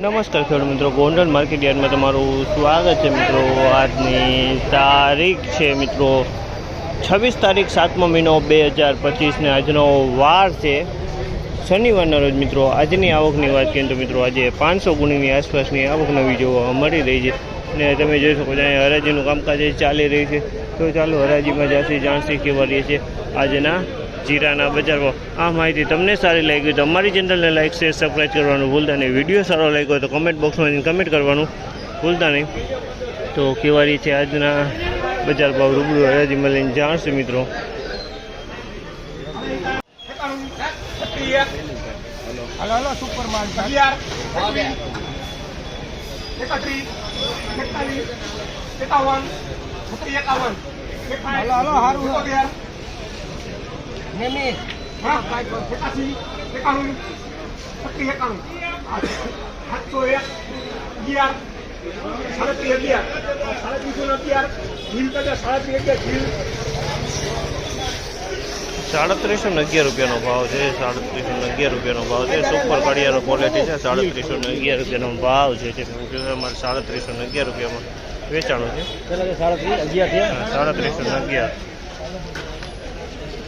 નમસ્કાર ખેડૂત મિત્રો, ગોંડલ માર્કેટ યાર્ડમાં તમારું સ્વાગત છે મિત્રો. આજની તારીખ છે મિત્રો, છવ્વીસ તારીખ સાતમો મહિનો બે હજાર પચીસને આજનો વાર છે. શનિવારના રોજ મિત્રો, આજની આવકની વાત કરીએ તો મિત્રો, આજે પાંચસો ગુણીની આસપાસની આવક નવી જોવા મળી રહી છે. ને તમે જોઈ શકો છો, અહીંયા હરાજીનું કામકાજ ચાલી રહ્યું છે. તો ચાલો હરાજીમાં જાસી જાણસી કેવા રહીએ છે. આજના જીરાના બજાર ભાવ આ માહિતી તમને સારી લાગી તો અમારી ચેનલને લાઈક શેર સબસ્ક્રાઈબ કરવાનું ભૂલતા નહીં. વીડિયો સારો લાગ્યો તો કમેન્ટ બોક્સમાં કમેન્ટ કરવાનું ભૂલતા નહીં. તો કેવારી છે આજના બજાર ભાવ? રૂબરૂ હરાજીમાં મળીને જાણશું મિત્રો. હલો હલો સુપર એકત્રીસ એકતાલીસ એકાવન છત્રીસ એકાવન. હલો હલો હારું અગિયાર નેમી એકાસી એકાણું છત્રીસ એકાણું સાતસો એક અગિયાર સાડત્રીસ અગિયાર સાડત્રીસો ને અગિયાર હિલ કરતા સાડત્રીસ અગિયાર હિલ સાડત્રીસો ને અગિયાર રૂપિયાનો ભાવ છે. સાડત્રીસો ને અગિયાર રૂપિયાનો ભાવ છે. સુપર કડિયાનો ક્વોલિટી છે. સાડત્રીસો ને અગિયાર રૂપિયાનો ભાવ છે. જે અમારે સાડત્રીસો ને અગિયાર રૂપિયામાં વેચાણું છે. સાડત્રીસો ને અગિયાર છત્રીમાં છત્રી પચાસ સિત્તોતેર તેત્રીસ પચીસ તેત્રીસ પચીસ પચાસ તેત્રીસ પચાસ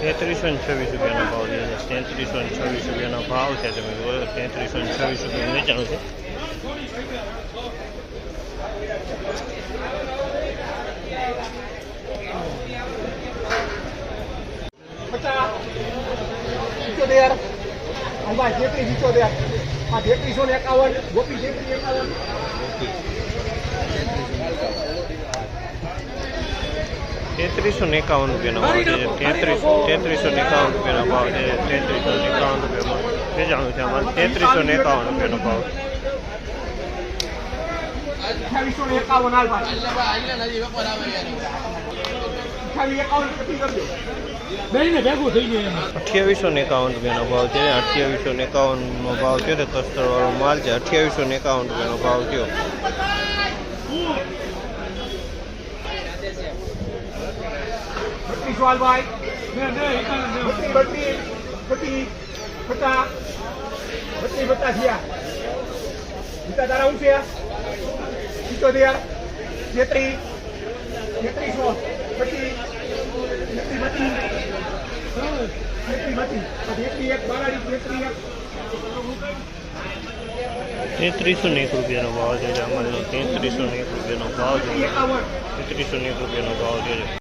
તેત્રીસ ને છવ્વીસ રૂપિયાનો ભાવ છે. તેત્રીસો ને છવ્વીસ રૂપિયાનો ભાવ છે તમે બોલો તેત્રીસો ને છવ્વીસ રૂપિયાનું વેચાણું છે. સિત્તોતેર ભાઈ તેત્રીસ સિત્તોતેર આ તેત્રીસો ને એકાવન ગોપી તેત્રીસ એકાવન તેત્રીસો ને એકાવન રૂપિયાનો ભાવ છે તેત્રીસ તેત્રીસો ને એકાવન રૂપિયાનો ભાવ છે તેત્રીસો ને એકાવન રૂપિયામાં વેચાણું છે અમારે તેત્રીસો ને એકાવન રૂપિયાનો ભાવ અઠ્યાવીસો ને એકાવન હાલ ભાઈ અઠ્યાવીસ ને એકાવન રૂપિયાનો ભાવ છે અઠ્યાવીસો ને એકાવનનો ભાવ છે તે કસ્તરવાળો માલ છે અઠ્યાવીસો ને એકાવન રૂપિયાનો ભાવ થયો તારા ઊંચે સિત્તોતેર તેત્રીસ તેત્રીસો પચીસ તેત્રીસ બત્રીસ તેત્રીસ બત્રીસ આ તેત્રીસ એક બારાડી તેત્રીસ એક તેત્રીસો ને એક રૂપિયાનો ભાવ છે અમારે તેત્રીસો ને એક રૂપિયાનો ભાવ છે. તેત્રીસો ને એક રૂપિયાનો ભાવ છે.